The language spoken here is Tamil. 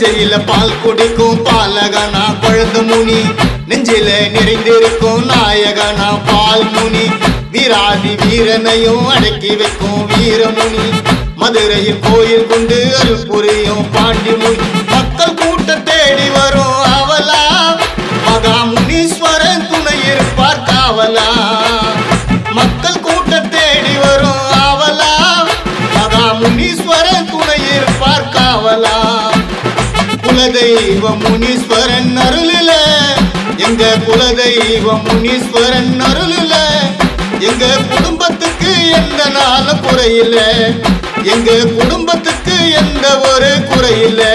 நெஞ்சையில பால் குடிக்கும் பாலகனா பழுது முனி நெஞ்சில நிறைந்திருக்கும் நாயகனா பால் முனி வீராதி வீரனையும் அடக்கி வைக்கும் வீரமுனி. மதுரையில் கோயில் கொண்டு அருள் புரியும் பாண்டி முனி மக்கள் கூட்ட தேடி வரும் அவலா. மகா முனீஸ்வரன் துணை இருப்பார் காவலா. மக்கள் கூட்ட தேடி வரும் அவலா. மகா முனீஸ்வரன் துணை இருப்பார் காவலா. குலதெய்வ முனீஸ்வரன் அருளில. எங்க குலதெய்வ முனீஸ்வரன் அருளில. எங்க குடும்பத்துக்கு எந்த நாள குறையில எங்க குடும்பத்துக்கு எந்த ஒரு குறையில்லை.